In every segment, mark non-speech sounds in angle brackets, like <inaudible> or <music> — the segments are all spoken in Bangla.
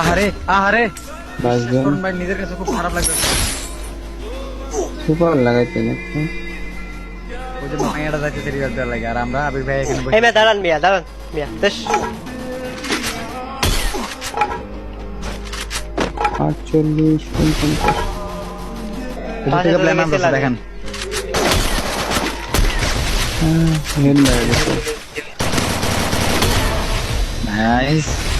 আহারে আহারে বাঁচবেন তরুণ ভাই নিজের কাছে খুব খারাপ লাগছে সুপার লাগাইতেন একটু ওই যে মাইয়াটা যাচ্ছে রিভাইভ দেওয়ার লাগে আর আমরা আবির ভাই এখানে এই বসে মিয়া দাঁড়ান মিয়া দাঁড়ান মিয়া দেশ আটচল্লিশ উনপঞ্চাশ কোথা থেকে প্ল্যান আনতেছে দেখেন হেড লাগা গেছে নাইস দেড় আসলো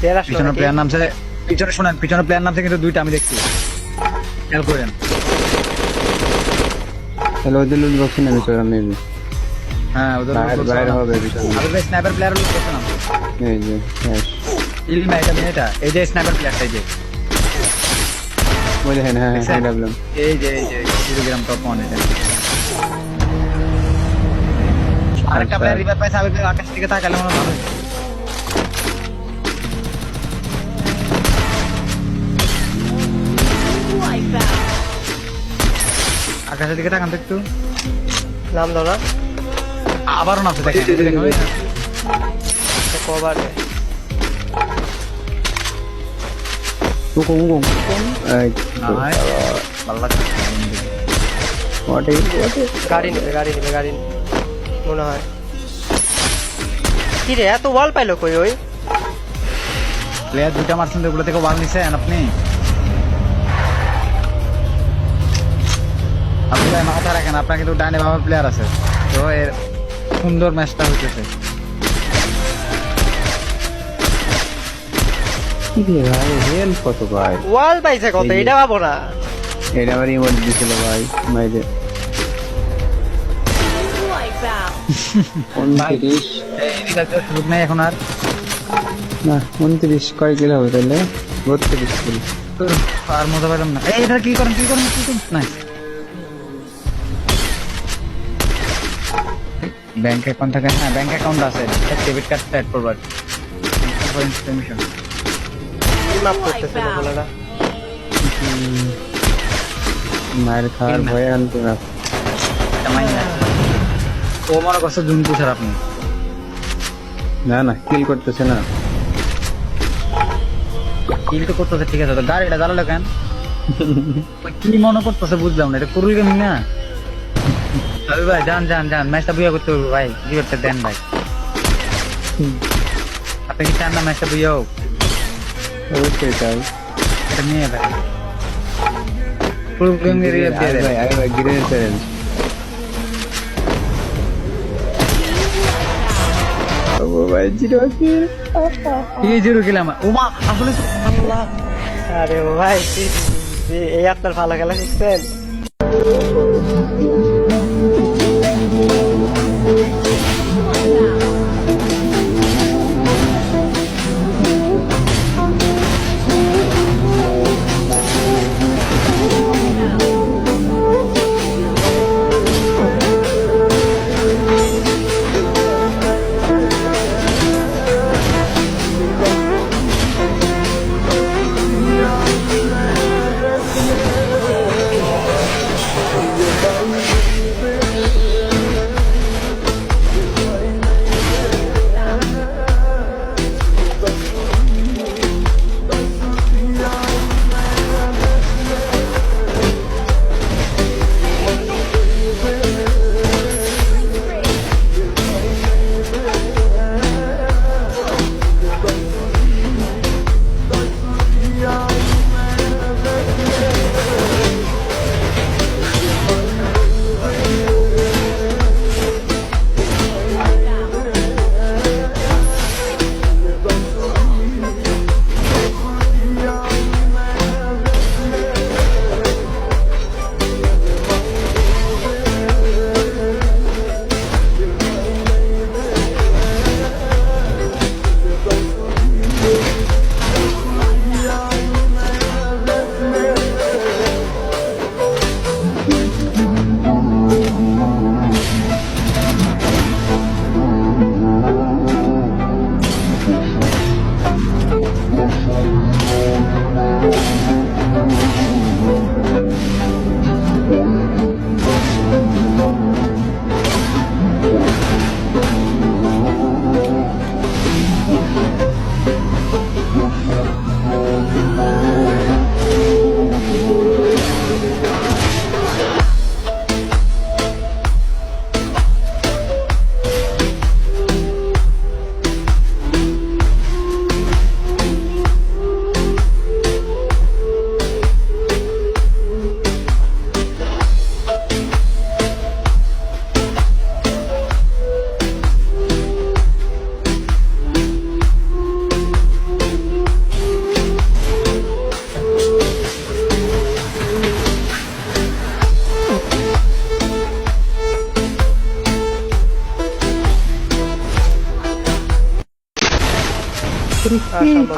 পিছনে? প্লেয়ার নামছে পিছনে শুনেন পিছনে প্লেয়ার নামছে কিন্তু দুইটা আমি দেখছি। খেয়াল করেন। তাহলে ওদের লুট বক্সে নেমে চলে মেবি হ্যাঁ ওদের বাইরে বাইরে হবে আবির স্নাইপার প্লেয়ার লুট করছে না। এই যে ক্যাশ ইলমা এটা এই যে স্নাইপার প্লেয়ারটা এই যে। ওই দেখেন হ্যাঁ হ্যাঁ দেখছেন? ডাবলাম। এই যে এই যে কুড়িগ্রাম টপ ওয়ান এটা। আরেকটা প্লেয়ার রিভাইভ পাইছে আবির ভাই আকাশ থেকে তাকালে মনে হয় আকাশের দিকে তাকান তো একটু। নাম দাও না। আবারও নামছে দেখেন কবার গাড়ি নেবে গাড়ি নেবে গাড়ি মনে হয়। কি রে এত ওয়াল পাইলো কই ওই? প্লেয়ার দুইটা মারছেন ওগুলো থেকে ওয়াল নিছেন আপনি? ভাই মাথা রাখেন আপনার কিন্তু ডাইনে বাবার প্লেয়ার আছে। তো এর সুন্দর ম্যাচটা হইতেছে। ভাই হেল কত ভাই? ওয়াল পাইছে কত এটা ভাবো না। এটা আবার ইমোট দিছিল ভাই মাইরে উনত্রিশ। সুযোগ নেই এখন আর। না উনত্রিশ কয় কিলো হবে তাহলে? বত্রিশ কিলো। আর মজা পেলাম না। এটা কি করেন কি করেন কি করেন? নাই ব্যাংক অ্যাকাউন্ট থাকে হ্যাঁ ব্যাংক অ্যাকাউন্ট আছে। ডেবিট কার্ড অ্যাড করবার। ইনফরমেশন কি করতেছে বলে মায়ের খাওয়ার ভয়ে আনতে না। ও মনে করছে জুন পুষার আপনি। না না কিল করতেছে না। কিল তো করতেছে ঠিক আছে তো গাড়িটা জ্বালালো কেন? <laughs> কি মনে করতেছে বুঝলাম না এটা করুল গেমিং না আরে ভাই যান যান যান। ম্যাচটা বুঝা করতে হবে ভাই। রিওয়ার্ডটা দেন ভাই? আপনি কি চান না ম্যাচটা বুঝা হোক? অবশ্যই চাই। এটা নিয়ে ভাই। ফুল গেম রিওয়ার্ড দিয়ে আরে দেন। ভাই আরে ভাই গ্রেনেড চ্যালেঞ্জ ও ভাই জিরো কিল কি জিরো কিলাম ওমা আসলে তো আল্লাহ। আরে ভাই কি- কি- এই আপনার ভালো খেলা শিখছেন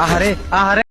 আহারে আহারে।